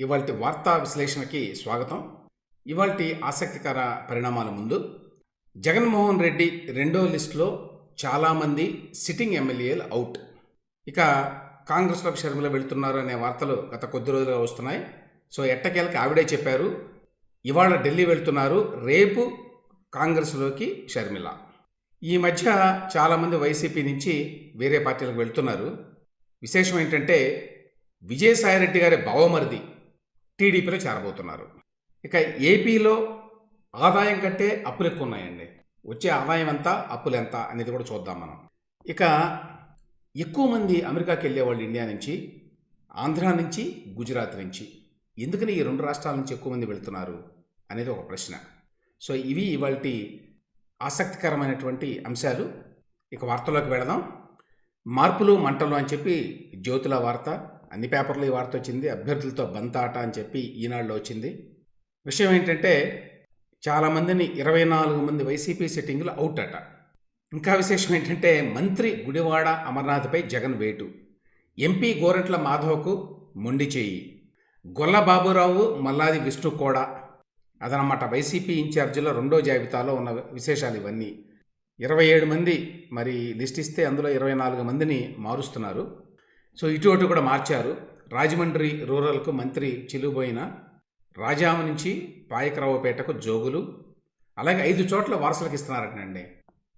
ఇవాళ వార్తా విశ్లేషణకి స్వాగతం. ఇవాళ ఆసక్తికర పరిణామాల ముందు జగన్మోహన్ రెడ్డి రెండో లిస్టులో చాలామంది సిట్టింగ్ ఎమ్మెల్యేలు అవుట్. ఇక కాంగ్రెస్లోకి షర్మిల వెళుతున్నారు అనే వార్తలు గత కొద్ది రోజులుగా వస్తున్నాయి. సో ఎట్టకేలకి ఆవిడే చెప్పారు ఇవాళ ఢిల్లీ వెళ్తున్నారు రేపు కాంగ్రెస్లోకి షర్మిల. ఈ మధ్య చాలామంది వైసీపీ నుంచి వేరే పార్టీలకు వెళ్తున్నారు. విశేషం ఏంటంటే విజయసాయిరెడ్డి గారి బావమరిది టీడీపీలో చేరబోతున్నారు. ఇక ఏపీలో ఆదాయం కంటే అప్పులు ఎక్కువ ఉన్నాయండి. వచ్చే ఆదాయం ఎంత అప్పులు ఎంత అనేది కూడా చూద్దాం మనం. ఇక ఎక్కువ మంది అమెరికాకి వెళ్ళేవాళ్ళు ఇండియా నుంచి ఆంధ్ర నుంచి గుజరాత్ నుంచి. ఎందుకని ఈ రెండు రాష్ట్రాల నుంచి ఎక్కువ మంది వెళుతున్నారు అనేది ఒక ప్రశ్న. సో ఇవి ఇవాళ ఆసక్తికరమైనటువంటి అంశాలు. ఇక వార్తల్లోకి వెళదాం. మార్పులు మంటలు అని చెప్పి జ్యోతుల వార్త అన్ని పేపర్లు ఈ వార్త వచ్చింది అభ్యర్థులతో బంతాట అని చెప్పి ఈనాడులో వచ్చింది. విషయం ఏంటంటే చాలామందిని ఇరవై నాలుగు మంది వైసీపీ సిట్టింగులు అవుట్ అట. ఇంకా విశేషం ఏంటంటే మంత్రి గుడివాడ అమర్నాథ్పై జగన్ వేటు. ఎంపీ గోరంట్ల మాధవకు మొండి చేయి. గొల్ల బాబురావు మల్లాది విష్ణు కూడా. అదనమాట వైసీపీ ఇన్ఛార్జీలో రెండో జాబితాలో ఉన్న విశేషాలు ఇవన్నీ. ఇరవై ఏడు మంది మరి లిస్ట్ ఇస్తే అందులో ఇరవై నాలుగు మందిని మారుస్తున్నారు. సో ఇటు అటు కూడా మార్చారు. రాజమండ్రి రూరల్కు మంత్రి చిలుబోయిన రాజామ నుంచి పాయకరావుపేటకు జోగులు అలాగే ఐదు చోట్ల వారసులకు ఇస్తున్నారటండి.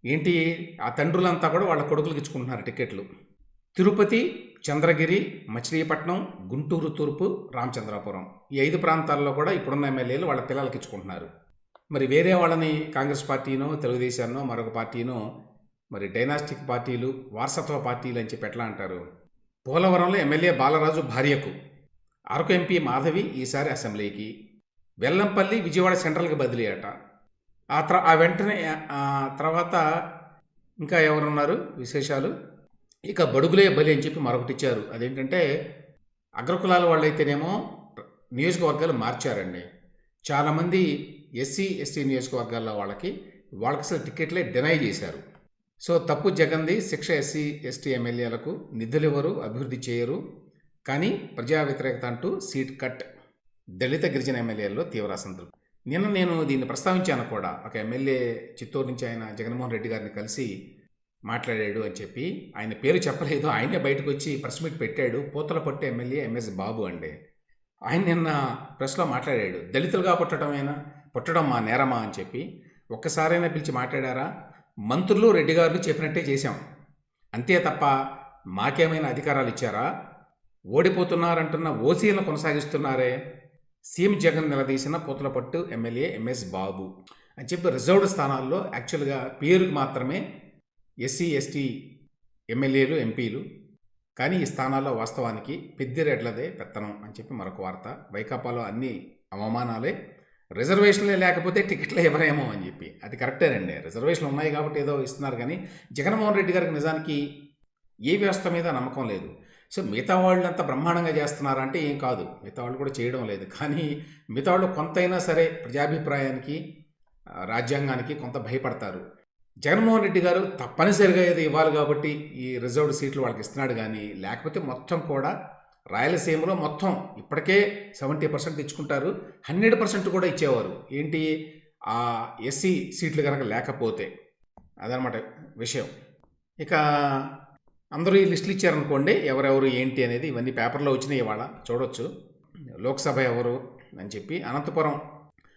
ఏంటి? ఆ తండ్రులంతా కూడా వాళ్ళ కొడుకులకు ఇచ్చుకుంటున్నారు టికెట్లు తిరుపతి చంద్రగిరి మచిలీపట్నం గుంటూరు తూర్పు రామచంద్రాపురం. ఈ ఐదు ప్రాంతాల్లో కూడా ఇప్పుడున్న ఎమ్మెల్యేలు వాళ్ళ పిల్లలకి ఇచ్చుకుంటున్నారు. మరి వేరే వాళ్ళని కాంగ్రెస్ పార్టీనో తెలుగుదేశాన్నో మరొక పార్టీనో మరి డైనాస్టిక్ పార్టీలు వారసత్వ పార్టీలు అని చెప్పి ఎట్లా అంటారు? పోలవరంలో ఎమ్మెల్యే బాలరాజు భార్యకు అరకు ఎంపీ మాధవి ఈసారి అసెంబ్లీకి. వెల్లంపల్లి విజయవాడ సెంట్రల్కి బదిలీ అట ఆ త్ర ఆ వెంటనే తర్వాత ఇంకా ఎవరున్నారు విశేషాలు? ఇక బడుగులే బలి అని చెప్పి మరొకటి ఇచ్చారు. అదేంటంటే అగ్రకులాల వాళ్ళైతేనేమో నియోజకవర్గాలు మార్చారండి. చాలామంది ఎస్సీ ఎస్టీ నియోజకవర్గాల్లో వాళ్ళకి వాళ్ళకి అసలు టికెట్లే డినై చేశారు. సో తప్పు జగన్ది శిక్ష ఎస్సీ ఎస్టీ ఎమ్మెల్యేలకు నిధులు అభివృద్ధి చేయరు. కానీ ప్రజా వ్యతిరేకత అంటూ సీట్ కట్. దళిత గిరిజన ఎమ్మెల్యేల్లో తీవ్ర అసంతృప్తి. నిన్న నేను దీన్ని ప్రస్తావించాను కూడా. ఒక ఎమ్మెల్యే చిత్తూరు నుంచి ఆయన జగన్మోహన్ రెడ్డి గారిని కలిసి మాట్లాడాడు అని చెప్పి. ఆయన పేరు చెప్పలేదు. ఆయనే బయటకు వచ్చి ప్రెస్ మీట్ పెట్టాడు. పూతల పట్టు ఎమ్మెల్యే ఎంఎస్ బాబు అండి. ఆయన నిన్న ప్రెస్లో మాట్లాడాడు. దళితులుగా పుట్టడమేనా పుట్టడం మా నేరమా అని చెప్పి. ఒక్కసారైనా పిలిచి మాట్లాడారా? మంత్రులు రెడ్డి గారు చెప్పినట్టే చేశాం. అంతే తప్ప మాకేమైనా అధికారాలు ఇచ్చారా? ఓడిపోతున్నారంటున్న ఓసీలను కొనసాగిస్తున్నారే సీఎం జగన్ నిలదీసిన పూతలపట్టు ఎమ్మెల్యే ఎంఎస్ బాబు అని చెప్పి రిజర్వ్డ్ స్థానాల్లో యాక్చువల్గా పేరుకి మాత్రమే ఎస్సీ ఎస్టీ ఎమ్మెల్యేలు ఎంపీలు. కానీ ఈ స్థానాల్లో వాస్తవానికి పెద్దిరెడ్లదే పెత్తనం అని చెప్పి మరొక వార్త. వైకాపాలో అన్ని అవమానాలే. రిజర్వేషన్లే లేకపోతే టికెట్లు ఇవ్వరేమో అని చెప్పి. అది కరెక్టేనండి రిజర్వేషన్లు ఉన్నాయి కాబట్టి ఏదో ఇస్తున్నారు కానీ జగన్మోహన్ రెడ్డి గారికి నిజానికి ఏ వ్యవస్థ మీద నమ్మకం లేదు. సో మిగతా వాళ్ళు అంత బ్రహ్మాండంగా చేస్తున్నారంటే ఏం కాదు. మిగతా వాళ్ళు కూడా చేయడం లేదు. కానీ మిగతా వాళ్ళు కొంతైనా సరే ప్రజాభిప్రాయానికి రాజ్యాంగానికి కొంత భయపడతారు. జగన్మోహన్ రెడ్డి గారు తప్పనిసరిగా ఏదో ఇవ్వాలి కాబట్టి ఈ రిజర్వ్డ్ సీట్లు వాళ్ళకి ఇస్తున్నాడు కానీ లేకపోతే మొత్తం కూడా రాయలసీమలో మొత్తం ఇప్పటికే సెవెంటీ పర్సెంట్ ఇచ్చుకుంటారు. హండ్రెడ్ పర్సెంట్ కూడా ఇచ్చేవారు. ఏంటి? ఆ ఎస్సీ సీట్లు కనుక లేకపోతే. అదనమాట విషయం. ఇక అందరూ ఈ లిస్టులు ఇచ్చారనుకోండి ఎవరెవరు ఏంటి అనేది ఇవన్నీ పేపర్లో వచ్చినాయి ఇవాళ. చూడొచ్చు. లోక్సభ ఎవరు అని చెప్పి అనంతపురం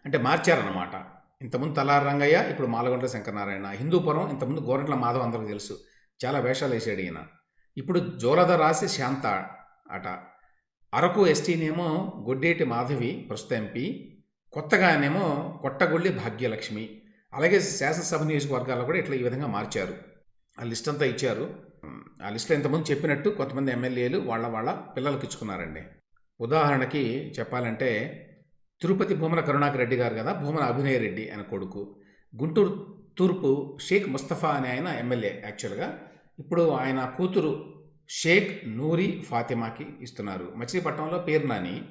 అంటే మార్చారన్నమాట. ఇంతకుముందు తలారి రంగయ్య ఇప్పుడు మాలగొండ శంకరనారాయణ. హిందూపురం ఇంతకుముందు గోరంట్ల మాధవ్ అందరికి తెలుసు. చాలా వేషాలు వేసాడు ఈయన. ఇప్పుడు జోలద రాసి శాంత. అట. అరకు ఎస్టీనేమో గొడ్డేటి మాధవి ప్రస్తుత ఎంపీ. కొత్తగానేమో కొట్టగొళ్ళి భాగ్యలక్ష్మి. అలాగే శాసనసభ నియోజకవర్గాల్లో కూడా ఇట్లా ఈ విధంగా మార్చారు. ఆ లిస్ట్ అంతా ఇచ్చారు. ఆ లిస్ట్లో ఇంతకుముందు చెప్పినట్టు కొంతమంది ఎమ్మెల్యేలు వాళ్ళ వాళ్ళ పిల్లలకి ఇచ్చుకున్నారండి. ఉదాహరణకి చెప్పాలంటే తిరుపతి భూమన కరుణాకర్ రెడ్డి గారు కదా భూమన అభినయ రెడ్డి అనే కొడుకు. గుంటూరు తూర్పు షేక్ ముస్తఫా అనే ఆయన ఎమ్మెల్యే యాక్చువల్గా. ఇప్పుడు ఆయన కూతురు షేక్ నూరి ఫాతిమాకి ఇస్తున్నారు. మచిలీపట్నంలో పేరు నాని.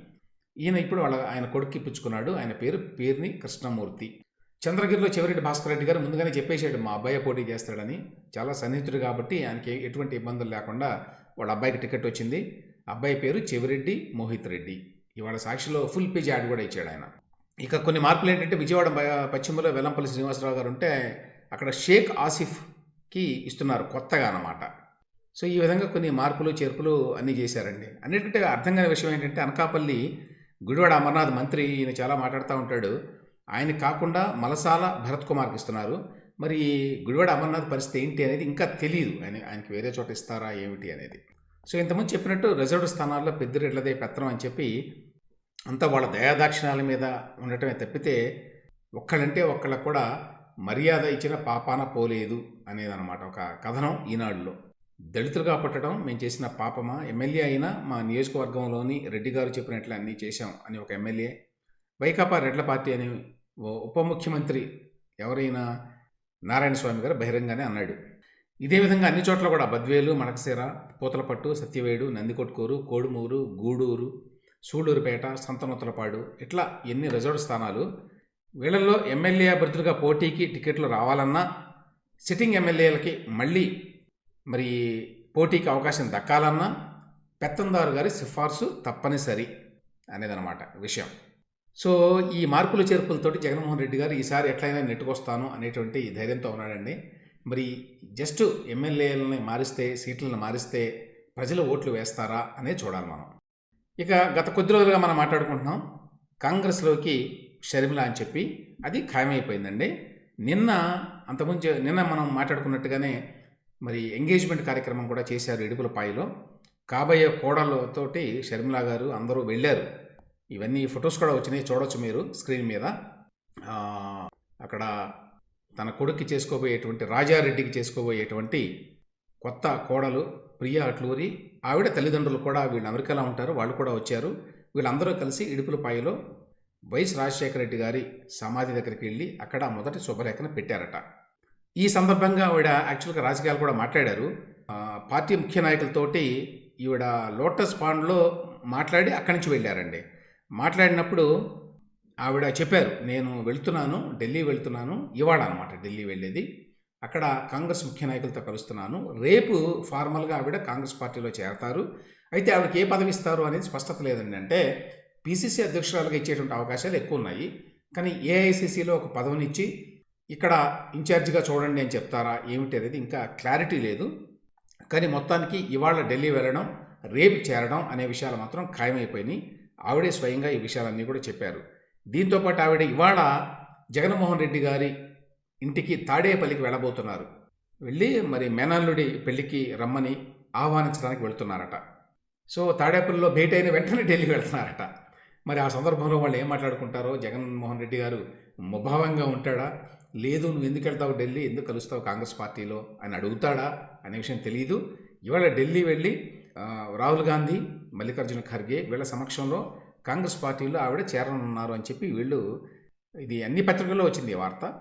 ఈయన ఇప్పుడు వాళ్ళ ఆయన కొడుక్కి ఇప్పించుకున్నాడు ఆయన పేరు పేరుని కృష్ణమూర్తి. చంద్రగిరిలో చివరెడ్డి భాస్కర్ రెడ్డి గారు ముందుగానే చెప్పేశాడు మా అబ్బాయి పోటీ చేస్తాడని. చాలా సన్నిహితుడు కాబట్టి ఆయనకి ఎటువంటి ఇబ్బందులు లేకుండా వాళ్ళ అబ్బాయికి టికెట్ వచ్చింది. అబ్బాయి పేరు చెవిరెడ్డి మోహిత్ రెడ్డి. ఇవాళ సాక్షిలో ఫుల్ పేజ్ యాడ్ కూడా ఇచ్చాడు ఆయన. ఇక కొన్ని మార్పులు ఏంటంటే విజయవాడ పశ్చిమలో వెల్లంపల్లి శ్రీనివాసరావు గారు ఉంటే అక్కడ షేక్ ఆసిఫ్కి ఇస్తున్నారు కొత్తగా అన్నమాట. సో ఈ విధంగా కొన్ని మార్పులు చేర్పులు అన్నీ చేశారండి. అన్నిటికంటే అర్థం కాని విషయం ఏంటంటే అనకాపల్లి గుడివాడ అమర్నాథ్ మంత్రి ఈయన చాలా మాట్లాడుతూ ఉంటాడు. ఆయన కాకుండా మలసాల భరత్ కుమార్కి ఇస్తున్నారు. మరి గుడివాడ అమర్నాథ్ పరిస్థితి ఏంటి అనేది ఇంకా తెలియదు ఆయన ఆయనకి వేరే చోట ఇస్తారా ఏమిటి అనేది. సో ఇంతకుముందు చెప్పినట్టు రిజర్వ్డ్ స్థానాల్లో పెద్దిరెడ్లదే పెత్తనం అని చెప్పి అంతా వాళ్ళ దయాదాక్షిణాల మీద ఉండటమే తప్పితే ఒక్కళ్ళంటే ఒక్కళ్ళకు కూడా మర్యాద ఇచ్చిన పాపాన పోలేదు అనేదన్నమాట ఒక కథనం ఈనాడులో. దళితులుగా పుట్టడం మేము చేసిన పాపమా? ఎమ్మెల్యే అయినా మా నియోజకవర్గంలోని రెడ్డి గారు చెప్పినట్లు అన్నీ చేశాం అని ఒక ఎమ్మెల్యే. వైకాపా రెడ్ల పార్టీ అని ఓ ఉప ముఖ్యమంత్రి ఎవరైనా నారాయణ స్వామి గారు బహిరంగానే అన్నాడు. ఇదే విధంగా అన్ని చోట్ల కూడా బద్వేలు మడకశిర పూతలపట్టు సత్యవేడు నందికొట్కూరు కోడుమూరు గూడూరు సూళ్ళూరుపేట సంతనొత్తలపాడు ఇట్లా ఎన్ని రిజర్వ్ స్థానాలు వీళ్ళల్లో ఎమ్మెల్యే అభ్యర్థులుగా పోటీకి టికెట్లు రావాలన్నా సిట్టింగ్ ఎమ్మెల్యేలకి మళ్ళీ మరి పోటీకి అవకాశం దక్కాలన్నా పెత్తందారు గారి సిఫార్సు తప్పనిసరి అనేదన్నమాట విషయం. సో ఈ మార్పులు చేర్పులతోటి జగన్మోహన్ రెడ్డి గారు ఈసారి ఎట్లయినా నెట్టుకొస్తాను అనేటువంటి ధైర్యంతో ఉన్నాడండి. మరి జస్ట్ ఎమ్మెల్యేలని మారిస్తే సీట్లను మారిస్తే ప్రజలు ఓట్లు వేస్తారా అనేది చూడాలి మనం. ఇక గత కొద్ది రోజులుగా మనం మాట్లాడుకుంటున్నాం. కాంగ్రెస్లోకి షర్మిల అని చెప్పి అది ఖాయమైపోయిందండి. నిన్న అంతకుముందు నిన్న మనం మాట్లాడుకున్నట్టుగానే మరి ఎంగేజ్మెంట్ కార్యక్రమం కూడా చేశారు ఇడుపులపాయలో కాబోయే కోడలతోటి షర్మిల గారు అందరూ వెళ్ళారు. ఇవన్నీ ఫొటోస్ కూడా వచ్చినాయి చూడొచ్చు మీరు స్క్రీన్ మీద. అక్కడ తన కొడుక్కి చేసుకోబోయేటువంటి రాజారెడ్డికి చేసుకోబోయేటువంటి కొత్త కోడలు ప్రియా అట్లూరి ఆవిడ తల్లిదండ్రులు కూడా వీళ్ళు అమెరికాలో ఉంటారు వాళ్ళు కూడా వచ్చారు. వీళ్ళందరూ కలిసి ఇడుపులపాయలో వైఎస్ రాజశేఖర రెడ్డి గారి సమాధి దగ్గరికి వెళ్ళి అక్కడ మొదటి శుభలేఖను పెట్టారట. ఈ సందర్భంగా ఆవిడ యాక్చువల్గా రాజకీయాలు కూడా మాట్లాడారు. పార్టీ ముఖ్య నాయకులతోటి ఈవిడ లోటస్ పాండ్లో మాట్లాడి అక్కడి నుంచి వెళ్ళారండి. మాట్లాడినప్పుడు ఆవిడ చెప్పారు నేను వెళ్తున్నాను ఢిల్లీ వెళ్తున్నాను ఇవాళ అనమాట ఢిల్లీ వెళ్ళేది. అక్కడ కాంగ్రెస్ ముఖ్య నాయకులతో కలుస్తున్నాను. రేపు ఫార్మల్గా ఆవిడ కాంగ్రెస్ పార్టీలో చేరతారు. అయితే ఆవిడకి ఏ పదవి ఇస్తారు అనేది స్పష్టత లేదండి. అంటే పీసీసీ అధ్యక్షురాలుగా ఇచ్చేటువంటి అవకాశాలు ఎక్కువ ఉన్నాయి. కానీ ఏఐసిసిలో ఒక పదవినిచ్చి ఇక్కడ ఇన్ఛార్జిగా చూడండి అని చెప్తారా ఏమిటి అనేది ఇంకా క్లారిటీ లేదు. కానీ మొత్తానికి ఇవాళ ఢిల్లీ వెళ్ళడం రేపు చేరడం అనే విషయాలు మాత్రం ఖాయమైపోయినాయి. ఆవిడే స్వయంగా ఈ విషయాలన్నీ కూడా చెప్పారు. దీంతోపాటు ఆవిడ ఇవాళ జగన్మోహన్ రెడ్డి గారి ఇంటికి తాడేపల్లికి వెళ్ళబోతున్నారు. వెళ్ళి మరి మేనల్లుడి పెళ్ళికి రమ్మని ఆహ్వానించడానికి వెళ్తున్నారట. సో తాడేపల్లిలో భేటీ అయిన వెంటనే ఢిల్లీ వెళ్తున్నారట. మరి ఆ సందర్భంలో వాళ్ళు ఏం మాట్లాడుకుంటారో? జగన్మోహన్ రెడ్డి గారు ముభావంగా ఉంటాడా? లేదు నువ్వు ఎందుకు వెళ్తావు ఢిల్లీ? ఎందుకు కలుస్తావు కాంగ్రెస్ పార్టీలో? అని అడుగుతాడా? అనే విషయం తెలియదు ఇవాళ ఢిల్లీ వెళ్ళి రాహుల్ గాంధీ మల్లికార్జున ఖర్గే వీళ్ళ సమక్షంలో కాంగ్రెస్ పార్టీలో ఆవిడ చేరనున్నారు అని చెప్పి వీళ్ళు ఇది అన్ని పత్రికల్లో వచ్చింది వార్త.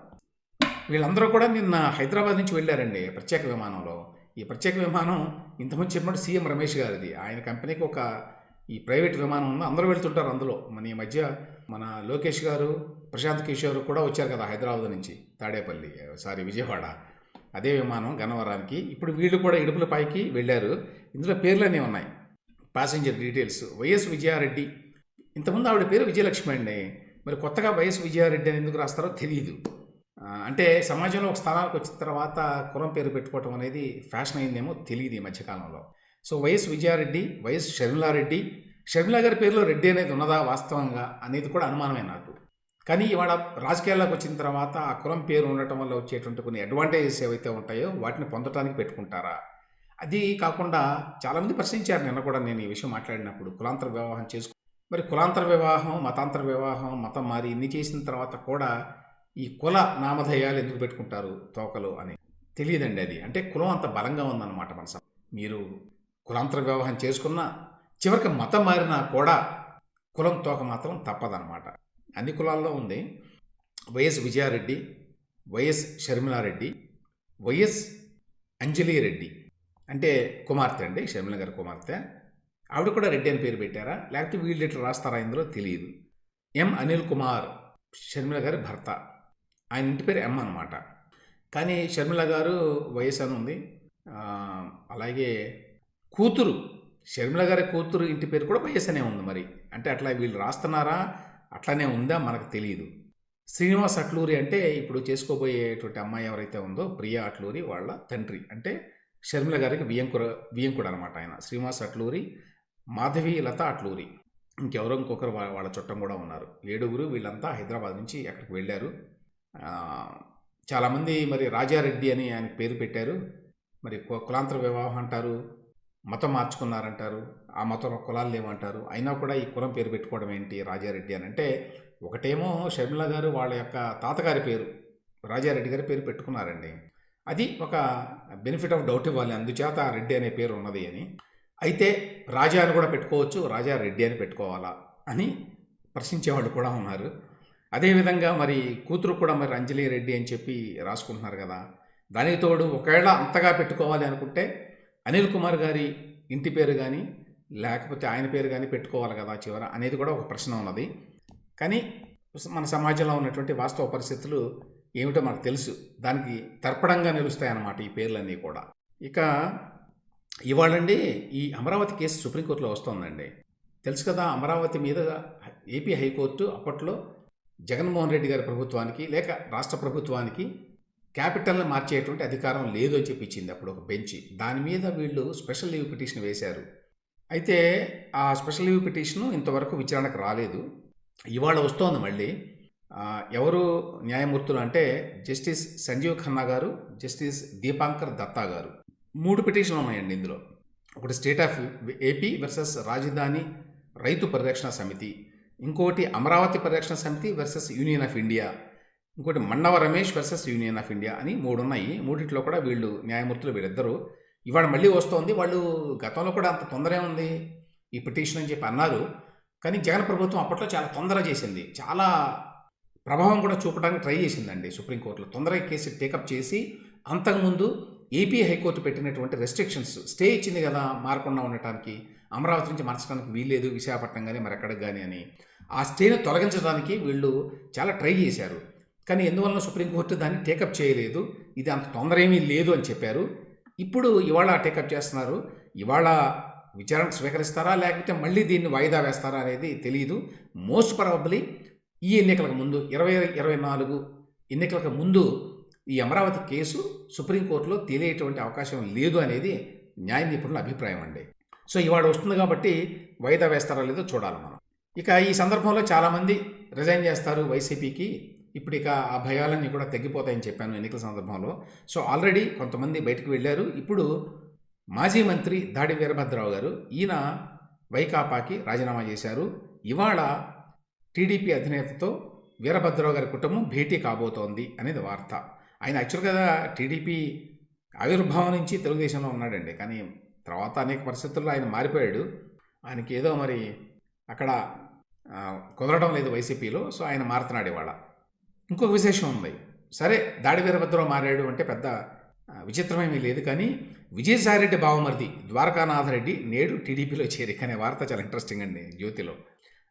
వీళ్ళందరూ కూడా నిన్న హైదరాబాద్ నుంచి వెళ్ళారండి ప్రత్యేక విమానంలో. ఈ ప్రత్యేక విమానం ఇంతకుముందు చెప్పినట్టు సీఎం రమేష్ గారిది. ఆయన కంపెనీకి ఒక ఈ ప్రైవేట్ విమానం అందరూ వెళ్తుంటారు అందులో. మన ఈ మధ్య మన లోకేష్ గారు ప్రశాంత్ కిషోర్ కూడా వచ్చారు కదా హైదరాబాద్ నుంచి తాడేపల్లి సారీ విజయవాడ. అదే విమానం గన్నవరానికి. ఇప్పుడు వీళ్ళు కూడా ఇడుపులపైకి వెళ్ళారు. ఇందులో పేర్లన్నీ ఉన్నాయి. Passenger details YS Vijaya Reddy. ఇంతకుముందు ఆవిడ పేరు విజయలక్ష్మి అండి. మరి కొత్తగా వైఎస్ విజయారెడ్డి అని ఎందుకు రాస్తారో తెలియదు అంటే సమాజంలో ఒక స్థానానికి వచ్చిన తర్వాత కులం పేరు పెట్టుకోవటం అనేది ఫ్యాషన్ అయిందేమో తెలియదు ఈ మధ్యకాలంలో. So YS Vijaya Reddy YS Sharmila Reddy Sharmila గారి పేరులో రెడ్డి అనేది ఉన్నదా వాస్తవంగా అనేది కూడా అనుమానమే నాకు. కానీ ఇవాళ రాజకీయాల్లోకి వచ్చిన తర్వాత ఆ కులం పేరు ఉండటం వల్ల వచ్చేటువంటి కొన్ని అడ్వాంటేజెస్ ఏవైతే ఉంటాయో వాటిని పొందడానికి పెట్టుకుంటారా? అది కాకుండా చాలామంది ప్రశ్నించారు నిన్న కూడా నేను ఈ విషయం మాట్లాడినప్పుడు కులాంతర వివాహం చేసుకు మరి కులాంతర వివాహం మతాంతర వివాహం మతం మారి ఇన్ని చేసిన తర్వాత కూడా ఈ కుల నామధేయాలు ఎందుకు పెట్టుకుంటారు తోకలు అని. తెలియదండి అది. అంటే కులం అంత బలంగా ఉందన్నమాట మన మీరు కులాంతర వివాహం చేసుకున్నా చివరికి మతం మారినా కూడా కులం తోక మాత్రం తప్పదన్నమాట. అన్ని కులాల్లో ఉంది. YS Vijaya Reddy YS Sharmila Reddy YS Anjali Reddy అంటే కుమార్తె అండి షర్మిల గారి కుమార్తె. ఆవిడ కూడా రెడ్డి అని పేరు పెట్టారా? లేకపోతే వీళ్ళు ఇట్లా రాస్తారా ఇందులో? తెలియదు ఎం అనిల్ కుమార్ షర్మిల గారి భర్త. ఆయన ఇంటి పేరు ఎం అనమాట కానీ షర్మిల గారు వయసు అని ఉంది. అలాగే కూతురు షర్మిల గారి కూతురు ఇంటి పేరు కూడా వైఎస్ ఉంది మరి. అంటే అట్లా వీళ్ళు రాస్తున్నారా? అట్లానే ఉందా? మనకు తెలియదు శ్రీనివాస్ అట్లూరి అంటే ఇప్పుడు చేసుకోబోయేటువంటి అమ్మాయి ఎవరైతే ఉందో ప్రియా అట్లూరి వాళ్ళ తండ్రి. అంటే షర్మిల గారికి వియంకుర వియంకుడు అనమాట ఆయన. శ్రీనివాస్ అట్లూరి మాధవి లత అట్లూరి. ఇంకెవరో ఇంకొకరు వా- వాళ్ళ చుట్టం కూడా ఉన్నారు. ఏడుగురు వీళ్ళంతా హైదరాబాద్ నుంచి అక్కడికి వెళ్ళారు. చాలామంది మరి రాజారెడ్డి అని ఆయన పేరు పెట్టారు. మరి కులాంతర వివాహం అంటారు. మతం మార్చుకున్నారంటారు ఆ మతం కులాలు ఏమంటారు అయినా కూడా ఈ కులం పేరు పెట్టుకోవడం ఏంటి రాజారెడ్డి అని? అంటే ఒకటేమో షర్మిల గారు వాళ్ళ యొక్క తాతగారి పేరు రాజారెడ్డి గారి పేరు పెట్టుకున్నారండి. అది ఒక బెనిఫిట్ ఆఫ్ డౌట్ ఇవ్వాలి అందుచేత ఆ రెడ్డి అనే పేరు ఉన్నది అని. అయితే రాజా అని కూడా పెట్టుకోవచ్చు రాజా రెడ్డి అని పెట్టుకోవాలా అని ప్రశ్నించేవాళ్ళు కూడా ఉన్నారు. అదేవిధంగా మరి కూతురు కూడా మరి అంజలి రెడ్డి అని చెప్పి రాసుకుంటున్నారు కదా దానికి తోడు ఒకవేళ అంతగా పెట్టుకోవాలి అనుకుంటే అనిల్ కుమార్ గారి ఇంటి పేరు కానీ లేకపోతే ఆయన పేరు కానీ పెట్టుకోవాలి కదా చివర అనేది కూడా ఒక ప్రశ్న ఉన్నది. కానీ మన సమాజంలో ఉన్నటువంటి వాస్తవ పరిస్థితులు ఏమిటో మనకు తెలుసు. దానికి తర్పణంగా నిలుస్తాయి అన్నమాట ఈ పేర్లన్నీ కూడా. ఇక ఇవాళండి ఈ అమరావతి కేసు సుప్రీంకోర్టులో వస్తుందండి. తెలుసు కదా అమరావతి మీద ఏపీ హైకోర్టు అప్పట్లో జగన్మోహన్ రెడ్డి గారి ప్రభుత్వానికి లేక రాష్ట్ర ప్రభుత్వానికి క్యాపిటల్ని మార్చేటువంటి అధికారం లేదు అని చెప్పి ఇచ్చింది అప్పుడు ఒక బెంచ్. దాని మీద వీళ్ళు స్పెషల్ లీవ్ పిటిషన్ వేశారు. అయితే ఆ స్పెషల్ లీవ్ పిటిషను ఇంతవరకు విచారణకు రాలేదు. ఇవాళ వస్తోంది మళ్ళీ. ఎవరు న్యాయమూర్తులు అంటే జస్టిస్ సంజీవ్ ఖన్నా గారు జస్టిస్ దీపాంకర్ దత్తా గారు. మూడు పిటిషన్లు ఉన్నాయండి ఇందులో. ఒకటి స్టేట్ ఆఫ్ ఏపీ వర్సెస్ రాజధాని రైతు పరిరక్షణ సమితి. ఇంకోటి అమరావతి పరిరక్షణ సమితి వర్సెస్ యూనియన్ ఆఫ్ ఇండియా. ఇంకోటి Mannava Ramesh versus union of India అని మూడు ఉన్నాయి మూడిట్లో కూడా వీళ్ళు న్యాయమూర్తులు వీళ్ళిద్దరూ ఇవాళ మళ్ళీ వస్తోంది. వాళ్ళు గతంలో కూడా అంత తొందరే ఉంది ఈ పిటిషన్ అని చెప్పి అన్నారు. కానీ జగన్ ప్రభుత్వం అప్పట్లో చాలా తొందర చేసింది. చాలా ప్రభావం కూడా చూపడానికి ట్రై చేసిందండి సుప్రీంకోర్టులో. తొందరగా కేసు టేకప్ చేసి అంతకుముందు ఏపీ హైకోర్టు పెట్టినటువంటి రెస్ట్రిక్షన్స్ స్టే ఇచ్చింది కదా మారకుండా ఉండటానికి అమరావతి నుంచి మార్చడానికి వీల్లేదు విశాఖపట్నం కానీ మరెక్కడికి కానీ అని. ఆ స్టేను తొలగించడానికి వీళ్ళు చాలా ట్రై చేశారు. కానీ ఎందువలన సుప్రీంకోర్టు దాన్ని టేకప్ చేయలేదు? ఇది అంత తొందర ఏమీ లేదు అని చెప్పారు. ఇప్పుడు ఇవాళ టేకప్ చేస్తున్నారు. ఇవాళ విచారణ స్వీకరిస్తారా? లేకపోతే మళ్ళీ దీన్ని వాయిదా వేస్తారా అనేది తెలియదు మోస్ట్ ప్రాబబ్లీ ఈ ఎన్నికలకు ముందు ఇరవై ఇరవై నాలుగు ఎన్నికలకు ముందు ఈ అమరావతి కేసు సుప్రీంకోర్టులో తేలేటువంటి అవకాశం లేదు అనేది న్యాయ నిపుణుల అభిప్రాయం అండి. సో ఇవాళ వస్తుంది కాబట్టి వాయిదా వేస్తారా లేదో చూడాలి మనం. ఇక ఈ సందర్భంలో చాలామంది రిజైన్ చేస్తారు వైసీపీకి. ఇప్పుడు ఇక ఆ భయాలన్నీ కూడా తగ్గిపోతాయని చెప్పాను ఎన్నికల సందర్భంలో. సో ఆల్రెడీ కొంతమంది బయటకు వెళ్ళారు. ఇప్పుడు మాజీ మంత్రి దాడి వీరభద్రరావు గారు ఈయన వైకాపాకి రాజీనామా చేశారు. ఇవాళ టీడీపీ అధినేతతో వీరభద్రరావు గారి కుటుంబం భేటీ కాబోతోంది అనేది వార్త. ఆయన యాక్చువల్గా టీడీపీ ఆవిర్భావం నుంచి తెలుగుదేశంలో ఉన్నాడండి. కానీ తర్వాత అనేక పరిస్థితుల్లో ఆయన మారిపోయాడు. ఆయనకి ఏదో మరి అక్కడ కుదరడం లేదు వైసీపీలో. సో ఆయన మారుతున్నాడు ఇవాళ. ఇంకొక విశేషం ఉంది. సరే దాడి వీరభద్రం మారాడు అంటే పెద్ద విచిత్రమేమీ లేదు కానీ విజయసాయిరెడ్డి బావమరిది ద్వారకానాథరెడ్డి నేడు టీడీపీలో చేరిక అనే వార్త చాలా ఇంట్రెస్టింగ్ అండి జ్యోతిలో.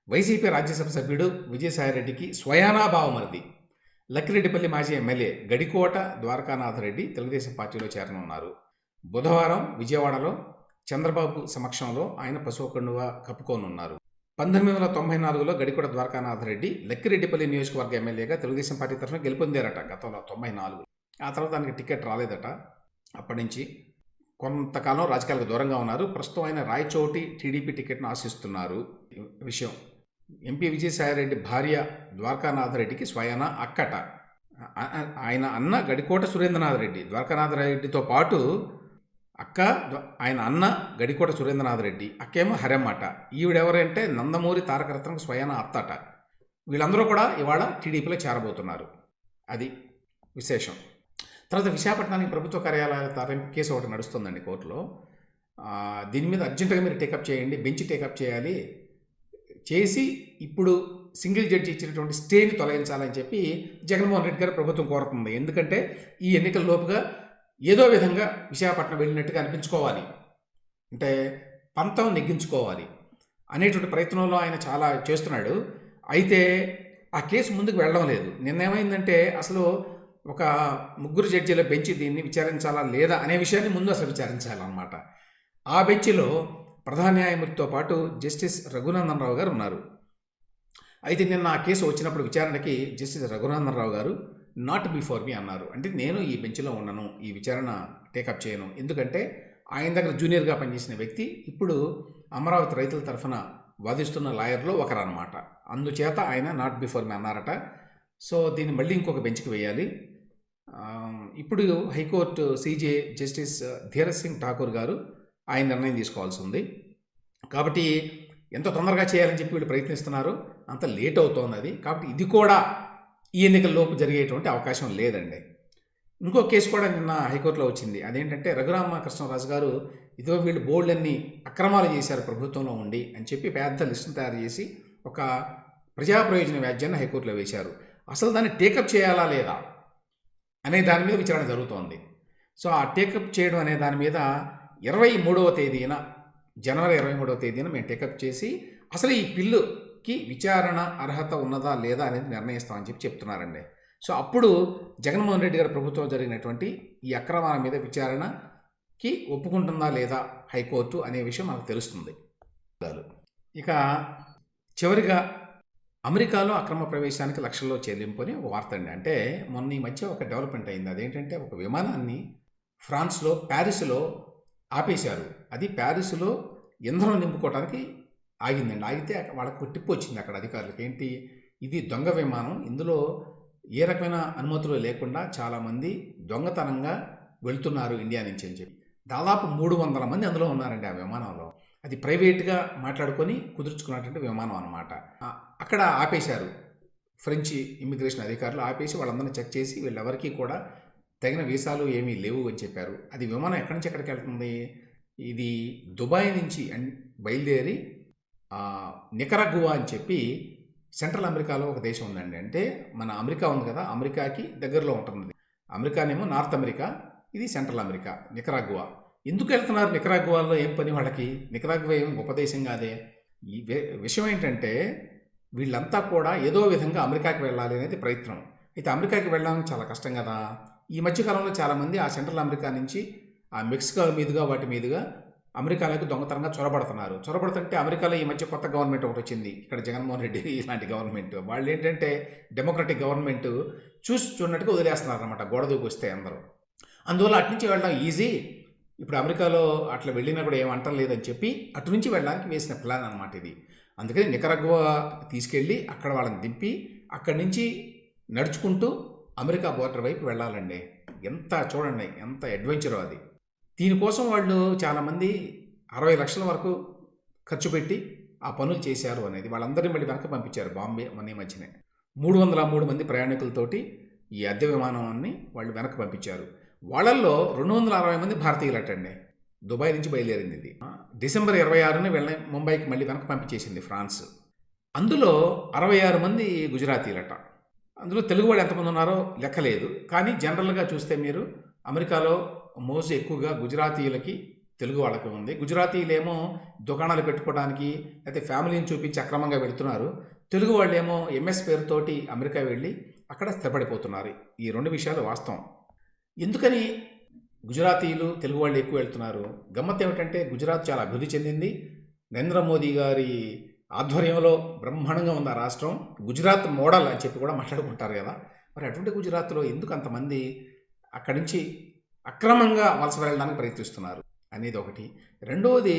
వైసీపీ రాజ్యసభ సభ్యుడు విజయసాయిరెడ్డికి స్వయానా బావమరిది. లక్కిరెడ్డిపల్లి మాజీ ఎమ్మెల్యే గడికోట ద్వారకానాథరెడ్డి తెలుగుదేశం పార్టీలో చేరనున్నారు. బుధవారం విజయవాడలో చంద్రబాబు సమక్షంలో ఆయన పశువుకండుగా కప్పుకోనున్నారు. పంతొమ్మిది వందల తొంభై నాలుగులో గడికొడ ద్వారకానాథ్ రెడ్డి లక్కిరెడ్డిపల్లి నియోజకవర్గ ఎమ్మెల్యేగా తెలుగుదేశం పార్టీ తరఫున గెలుపొందారట గతంలో తొంభై నాలుగు. ఆ తర్వాత దానికి టికెట్ రాలేదట. అప్పటి నుంచి కొంతకాలం రాజకీయాలకు దూరంగా ఉన్నారు. ప్రస్తుతం ఆయన రాయచోటి టీడీపీ టికెట్ను ఆశిస్తున్నారు. విషయం ఎంపీ విజయసాయిరెడ్డి భార్య ద్వారకానాథరెడ్డికి స్వయాన అక్కట. ఆయన అన్న గడికోట సురేంద్రనాథ్ రెడ్డి ద్వారకానాథ రెడ్డితో పాటు అక్క ఆయన అన్న గడికోట సురేంద్రనాథ్ రెడ్డి. అక్కేమో హరెమ్మట. ఈవిడెవరంటే నందమూరి తారకరత్నకు స్వయాన అత్తట. వీళ్ళందరూ కూడా ఇవాళ టీడీపీలో చేరబోతున్నారు. అది విశేషం. తర్వాత విశాఖపట్నానికి ప్రభుత్వ కార్యాలయాల తరలింపు కేసు ఒకటి నడుస్తుందండి కోర్టులో. దీని మీద అర్జెంటుగా మీరు టేకప్ చేయండి బెంచ్ టేకప్ చేయాలి. చేసి ఇప్పుడు సింగిల్ జడ్జి ఇచ్చినటువంటి స్టేని తొలగించాలని చెప్పి జగన్మోహన్ రెడ్డి గారు ప్రభుత్వం కోరుతుంది. ఎందుకంటే ఈ ఎన్నికల లోపుగా ఏదో విధంగా విశాఖపట్నం వెళ్ళినట్టుగా అనిపించుకోవాలి. అంటే పంతం నెగ్గించుకోవాలి అనేటువంటి ప్రయత్నంలో ఆయన చాలా చేస్తున్నాడు. అయితే ఆ కేసు ముందుకు వెళ్ళడం లేదు. నిన్నేమైందంటే అసలు ఒక ముగ్గురు జడ్జీల బెంచ్ దీన్ని విచారించాలా లేదా అనే విషయాన్ని ముందు అసలు విచారించాలన్నమాట. ఆ బెంచ్లో ప్రధాన న్యాయమూర్తితో పాటు జస్టిస్ రఘునందన్ రావు గారు ఉన్నారు. అయితే నిన్న ఆ కేసు వచ్చినప్పుడు విచారణకి జస్టిస్ రఘునందన్ రావు గారు నాట్ బిఫోర్ మీ అన్నారు. అంటే నేను ఈ బెంచ్లో ఉండను ఈ విచారణ టేకప్ చేయను. ఎందుకంటే ఆయన దగ్గర జూనియర్గా పనిచేసిన వ్యక్తి ఇప్పుడు అమరావతి రైతుల తరఫున వాదిస్తున్న లాయర్లో ఒకరన్నమాట. అందుచేత ఆయన నాట్ బిఫోర్ మీ అన్నారట. సో దీన్ని మళ్ళీ ఇంకొక బెంచ్కి వేయాలి. ఇప్పుడు high court CJ justice Dheeraj Singh Thakur గారు ఆయన నిర్ణయం తీసుకోవాల్సి ఉంది. కాబట్టి ఎంత తొందరగా చేయాలని చెప్పి వీళ్ళు ప్రయత్నిస్తున్నారు. అంత లేట్ అవుతోంది అది. కాబట్టి ఇది కూడా ఈ ఎన్నికల్లోపు జరిగేటువంటి అవకాశం లేదండి. ఇంకో కేసు కూడా నిన్న హైకోర్టులో వచ్చింది. అదేంటంటే రఘురామ కృష్ణరాజు గారు ఇదిగో వీళ్ళు బోర్డులన్నీ అక్రమాలు చేశారు ప్రభుత్వంలో ఉండి అని చెప్పి పెద్ద లిస్టును తయారు చేసి ఒక ప్రజా ప్రయోజన వ్యాజ్యాన్ని హైకోర్టులో వేశారు. అసలు దాన్ని టేకప్ చేయాలా లేదా అనే దాని మీద విచారణ జరుగుతోంది. సో ఆ టేకప్ చేయడం అనే దాని మీద ఇరవై మూడవ తేదీన జనవరి ఇరవై మూడవ తేదీన మేము టేకప్ చేసి అసలు ఈ కి విచారణ అర్హత ఉన్నదా లేదా అనేది నిర్ణయిస్తామని చెప్పి చెప్తున్నారండి. సో అప్పుడు జగన్మోహన్ రెడ్డి గారి ప్రభుత్వం జరిగినటువంటి ఈ అక్రమాల మీద విచారణకి ఒప్పుకుంటుందా లేదా హైకోర్టు అనే విషయం మనకు తెలుస్తుంది. ఇక చివరిగా అమెరికాలో అక్రమ ప్రవేశానికి లక్షల్లో చెల్లింపు అని ఒక వార్త అండి. అంటే మొన్న ఈ మధ్య ఒక డెవలప్మెంట్ అయింది. అదేంటంటే ఒక విమానాన్ని ఫ్రాన్స్లో ప్యారిస్లో ఆపేశారు. అది ప్యారిస్లో ఇంధనం నింపుకోవడానికి ఆగిందండి. ఆగితే వాళ్ళకు టిప్ వచ్చింది అక్కడ అధికారులకు. ఏంటి? ఇది దొంగ విమానం. ఇందులో ఏ రకమైన అనుమతులు లేకుండా చాలామంది దొంగతనంగా వెళ్తున్నారు ఇండియా నుంచి అని చెప్పి. దాదాపు మూడు వందల మంది అందులో ఉన్నారండి ఆ విమానంలో. అది ప్రైవేట్గా మాట్లాడుకొని కుదుర్చుకున్నటువంటి విమానం అనమాట అక్కడ ఆపేశారు. ఫ్రెంచ్ ఇమ్మిగ్రేషన్ అధికారులు ఆపేసి వాళ్ళందరినీ చెక్ చేసి వీళ్ళెవరికీ కూడా తగిన వీసాలు ఏమీ లేవు అని చెప్పారు. అది విమానం ఎక్కడి నుంచి ఎక్కడికి వెళ్తుంది? ఇది దుబాయ్ నుంచి బయలుదేరి నికరగువా అని చెప్పి సెంట్రల్ అమెరికాలో ఒక దేశం ఉందండి. అంటే మన అమెరికా ఉంది కదా అమెరికాకి దగ్గరలో ఉంటుంది అమెరికానేమో నార్త్ అమెరికా ఇది సెంట్రల్ అమెరికా నికరాగువా. ఎందుకు వెళ్తున్నారు నికరాగువాలో? ఏం పని వాళ్ళకి? నికరాగువా ఏం గొప్ప దేశం కాదే? ఈ విషయం ఏంటంటే వీళ్ళంతా కూడా ఏదో విధంగా అమెరికాకి వెళ్ళాలి అనేది ప్రయత్నం. అయితే అమెరికాకి వెళ్ళడం చాలా కష్టం కదా. ఈ మధ్యకాలంలో చాలామంది ఆ సెంట్రల్ అమెరికా నుంచి ఆ మెక్సికో మీదుగా వాటి మీదుగా అమెరికాలోకి దొంగతనంగా చొరబడుతున్నారు. చొరబడుతుంటే అమెరికాలో ఈ మధ్య కొత్త గవర్నమెంట్ ఒకటి వచ్చింది. ఇక్కడ జగన్మోహన్ రెడ్డి ఇలాంటి గవర్నమెంట్. వాళ్ళు ఏంటంటే డెమోక్రటిక్ గవర్నమెంట్ చూసి చూడనట్టుగా వదిలేస్తున్నారు అనమాట గోడ దూకొస్తే అందరూ. అందువల్ల అటు నుంచి వెళ్ళడం ఈజీ. ఇప్పుడు అమెరికాలో అట్లా వెళ్ళినా కూడా ఏం అంటం లేదని చెప్పి అటు నుంచి వెళ్ళడానికి వేసిన ప్లాన్ అనమాట ఇది. అందుకని నికరగ్వ తీసుకెళ్ళి అక్కడ వాళ్ళని దింపి అక్కడి నుంచి నడుచుకుంటూ అమెరికా బోర్డర్ వైపు వెళ్ళాలండి. ఎంత చూడండి ఎంత అడ్వెంచరో అది. దీనికోసం వాళ్ళు చాలామంది అరవై లక్షల వరకు ఖర్చు పెట్టి ఆ పనులు చేశారు అనేది వాళ్ళందరినీ మళ్ళీ వెనక పంపించారు బాంబే మొన్న మధ్యనే. మూడు వందల మూడు మంది ప్రయాణికులతోటి ఈ అద్దె విమానాన్ని వాళ్ళు వెనక్కి పంపించారు. వాళ్ళల్లో రెండు వందల అరవై మంది భారతీయులటండి దుబాయ్ నుంచి బయలుదేరింది ఇది. డిసెంబర్ ఇరవై ఆరున వెళ్ళ ముంబైకి మళ్ళీ వెనక్కి పంపించేసింది ఫ్రాన్స్. అందులో అరవై ఆరు మంది గుజరాతీలట. అందులో తెలుగు వాళ్ళు ఎంతమంది ఉన్నారో లెక్కలేదు. కానీ జనరల్గా చూస్తే మీరు అమెరికాలో మోజు ఎక్కువగా గుజరాతీయులకి తెలుగు వాళ్ళకి ఉంది. గుజరాతీయులేమో దుకాణాలు పెట్టుకోవడానికి లేకపోతే ఫ్యామిలీని చూపించి అక్రమంగా వెళ్తున్నారు. తెలుగు వాళ్ళేమో ఎంఎస్ పేరుతోటి అమెరికా వెళ్ళి అక్కడ స్థిరపడిపోతున్నారు. ఈ రెండు విషయాలు వాస్తవం. ఎందుకని గుజరాతీయులు తెలుగు వాళ్ళు ఎక్కువ వెళ్తున్నారు? గమ్మత్ ఏమిటంటే గుజరాత్ చాలా అభివృద్ధి చెందింది. నరేంద్ర మోదీ గారి ఆధ్వర్యంలో బ్రహ్మాండంగా ఉంది ఆ రాష్ట్రం. గుజరాత్ మోడల్ అని చెప్పి కూడా మాట్లాడుకుంటారు కదా. మరి అటువంటి గుజరాత్లో ఎందుకు అంతమంది అక్కడి నుంచి అక్రమంగా వలస వెళ్ళడానికి ప్రయత్నిస్తున్నారు అనేది ఒకటి. రెండవది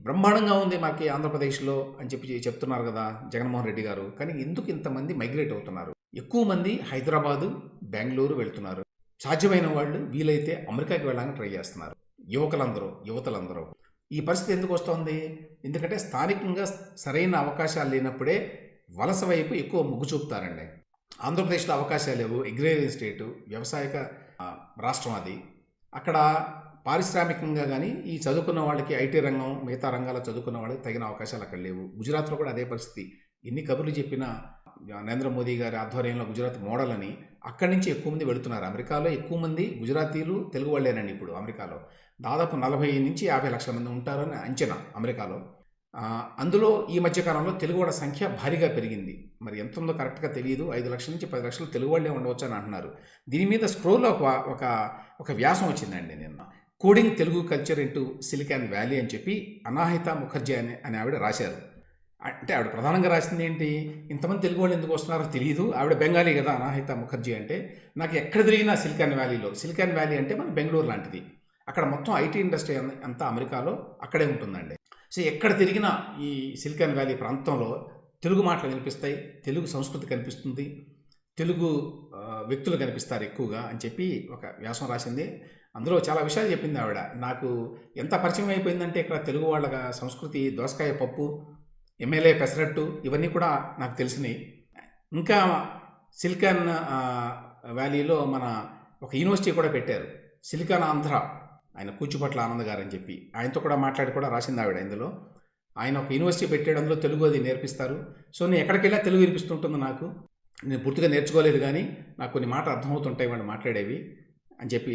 బ్రహ్మాండంగా ఉంది మాకి ఆంధ్రప్రదేశ్లో అని చెప్పి చెప్తున్నారు కదా జగన్మోహన్ రెడ్డి గారు. కానీ ఎందుకు ఇంతమంది మైగ్రేట్ అవుతున్నారు? ఎక్కువ మంది హైదరాబాదు బెంగళూరు వెళ్తున్నారు. సాధ్యమైన వాళ్ళు వీలైతే అమెరికాకి వెళ్ళడానికి ట్రై చేస్తున్నారు. యువకులందరూ యువతలందరూ. ఈ పరిస్థితి ఎందుకు వస్తోంది? ఎందుకంటే స్థానికంగా సరైన అవకాశాలు లేనప్పుడే వలస వైపు ఎక్కువ మొగ్గు చూపుతారండి. ఆంధ్రప్రదేశ్లో అవకాశాలు లేవు. అగ్రేరియన్ స్టేటు వ్యవసాయక రాష్ట్రం అది. అక్కడ పారిశ్రామికంగా కానీ ఈ చదువుకున్న వాళ్ళకి ఐటీ రంగం మిగతా రంగాల్లో చదువుకున్న వాళ్ళకి తగిన అవకాశాలు అక్కడ లేవు. గుజరాత్లో కూడా అదే పరిస్థితి. ఎన్ని కబుర్లు చెప్పినా నరేంద్ర మోదీ గారి ఆధ్వర్యంలో గుజరాత్ మోడల్ అని అక్కడి నుంచి ఎక్కువ మంది వెళుతున్నారు. అమెరికాలో ఎక్కువ మంది గుజరాతీలు తెలుగు వాళ్ళేనండి ఇప్పుడు అమెరికాలో. దాదాపు నలభై నుంచి యాభై లక్షల మంది ఉంటారని అంచనా అమెరికాలో. అందులో ఈ మధ్యకాలంలో తెలుగు వాళ్ళ సంఖ్య భారీగా పెరిగింది. మరి ఎంత ఉందో కరెక్ట్గా తెలియదు ఐదు లక్షల నుంచి పది లక్షలు తెలుగు వాళ్ళే ఉండవచ్చు అని అంటున్నారు. దీని మీద స్క్రోల్లో ఒక ఒక ఒక వ్యాసం వచ్చిందండి నిన్న. Coding Telugu culture into silicon valley అని చెప్పి అనాహిత ముఖర్జీ అనే అని ఆవిడ రాశారు. అంటే ఆవిడ ప్రధానంగా రాసింది ఏంటి? ఇంతమంది తెలుగు వాళ్ళు ఎందుకు వస్తున్నారో తెలియదు ఆవిడ బెంగాలీ కదా అనాహిత ముఖర్జీ అంటే నాకు ఎక్కడ తిరిగినా సిలికాన్ వ్యాలీలో సిలికాన్ వ్యాలీ అంటే మన బెంగళూరు లాంటిది. అక్కడ మొత్తం ఐటీ ఇండస్ట్రీ అన్- అంతా అమెరికాలో అక్కడే ఉంటుందండి. సో ఎక్కడ తిరిగినా ఈ సిలికాన్ వ్యాలీ ప్రాంతంలో తెలుగు మాటలు కనిపిస్తాయి తెలుగు సంస్కృతి కనిపిస్తుంది తెలుగు వ్యక్తులు కనిపిస్తారు ఎక్కువగా అని చెప్పి ఒక వ్యాసం రాసింది. అందులో చాలా విషయాలు చెప్పింది ఆవిడ. నాకు ఎంత పరిచయం అయిపోయిందంటే ఇక్కడ తెలుగు వాళ్ళ సంస్కృతి దోసకాయ పప్పు ఎమ్మెల్యే పెసరట్టు ఇవన్నీ కూడా నాకు తెలిసినాయి. ఇంకా సిలికాన్ వ్యాలీలో మన ఒక యూనివర్సిటీ కూడా పెట్టారు. సిలికాన్ ఆంధ్ర. ఆయన కూచిపట్ల ఆనంద్ గారు అని చెప్పి. ఆయనతో కూడా మాట్లాడి కూడా రాసింది ఆవిడ ఇందులో. ఆయన ఒక యూనివర్సిటీ పెట్టాడు అందులో తెలుగు అది నేర్పిస్తారు. సో నేను ఎక్కడికి వెళ్ళా తెలుగు వినిపిస్తుంటుంది నాకు. నేను పూర్తిగా నేర్చుకోలేదు కానీ నాకు కొన్ని మాటలు అర్థమవుతుంటాయి వాళ్ళు మాట్లాడేవి అని చెప్పి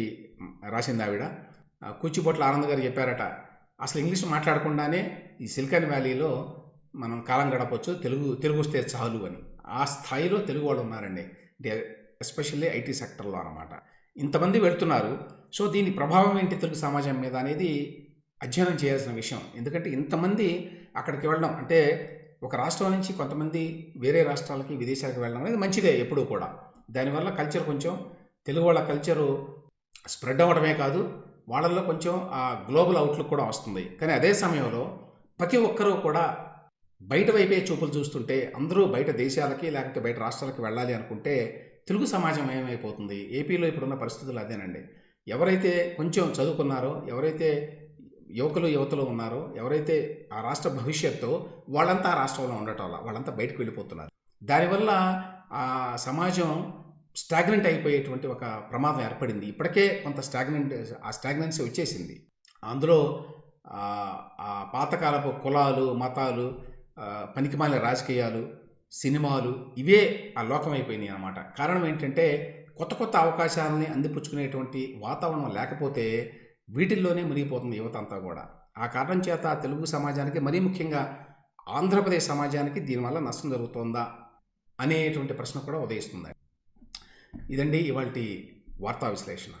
రాసింది ఆవిడ. కూచిపోట్ల ఆనంద్ గారు చెప్పారట అసలు ఇంగ్లీష్ మాట్లాడకుండానే ఈ సిలికాన్ వ్యాలీలో మనం కాలం గడపచ్చు తెలుగు తెలుగు వస్తే చాలు అని. ఆ స్థాయిలో తెలుగు వాళ్ళు ఉన్నారండి. అంటే ఎస్పెషల్లీ ఐటీ సెక్టర్లో అనమాట ఇంతమంది వెళ్తున్నారు. సో దీని ప్రభావం ఏంటి తెలుగు సమాజం మీద అనేది అధ్యయనం చేయాల్సిన విషయం. ఎందుకంటే ఇంతమంది అక్కడికి వెళ్ళడం అంటే ఒక రాష్ట్రం నుంచి కొంతమంది వేరే రాష్ట్రాలకి విదేశాలకు వెళ్ళడం అనేది మంచిదే ఎప్పుడూ కూడా. దానివల్ల కల్చర్ కొంచెం తెలుగు వాళ్ళ కల్చరు స్ప్రెడ్ అవ్వడమే కాదు వాళ్ళల్లో కొంచెం ఆ గ్లోబల్ అవుట్లుక్ కూడా వస్తుంది. కానీ అదే సమయంలో ప్రతి ఒక్కరూ కూడా బయట వైపే చూపులు చూస్తుంటే అందరూ బయట దేశాలకి లేకపోతే బయట రాష్ట్రాలకి వెళ్ళాలి అనుకుంటే తెలుగు సమాజం ఏమైపోతుంది? ఏపీలో ఇప్పుడున్న పరిస్థితులు అదేనండి. ఎవరైతే కొంచెం చదువుకున్నారో ఎవరైతే యువకులు యువతలు ఉన్నారో. ఎవరైతే ఆ రాష్ట్ర భవిష్యత్తు వాళ్ళంతా ఆ రాష్ట్రంలో ఉండటం వల్ల వాళ్ళంతా బయటకు వెళ్ళిపోతున్నారు. దానివల్ల ఆ సమాజం స్టాగ్నెంట్ అయిపోయేటువంటి ఒక ప్రమాదం ఏర్పడింది. ఇప్పటికే కొంత స్టాగ్నెంట్ ఆ స్టాగ్నెన్సీ వచ్చేసింది. అందులో ఆ, పాతకాలపు కులాలు మతాలు పనికిమాలిన రాజకీయాలు సినిమాలు ఇవే ఆ లోకం అయిపోయినాయి అన్నమాట. కారణం ఏంటంటే కొత్త కొత్త అవకాశాలని అందిపుచ్చుకునేటువంటి వాతావరణం లేకపోతే వీటిల్లోనే మునిగిపోతుంది యువత అంతా కూడా. ఆ కారణం చేత తెలుగు సమాజానికి మరీ ముఖ్యంగా ఆంధ్రప్రదేశ్ సమాజానికి దీనివల్ల నష్టం జరుగుతోందా అనేటువంటి ప్రశ్న కూడా ఉదయిస్తుంది. ఇదండి ఇవాళ వార్తా విశ్లేషణ.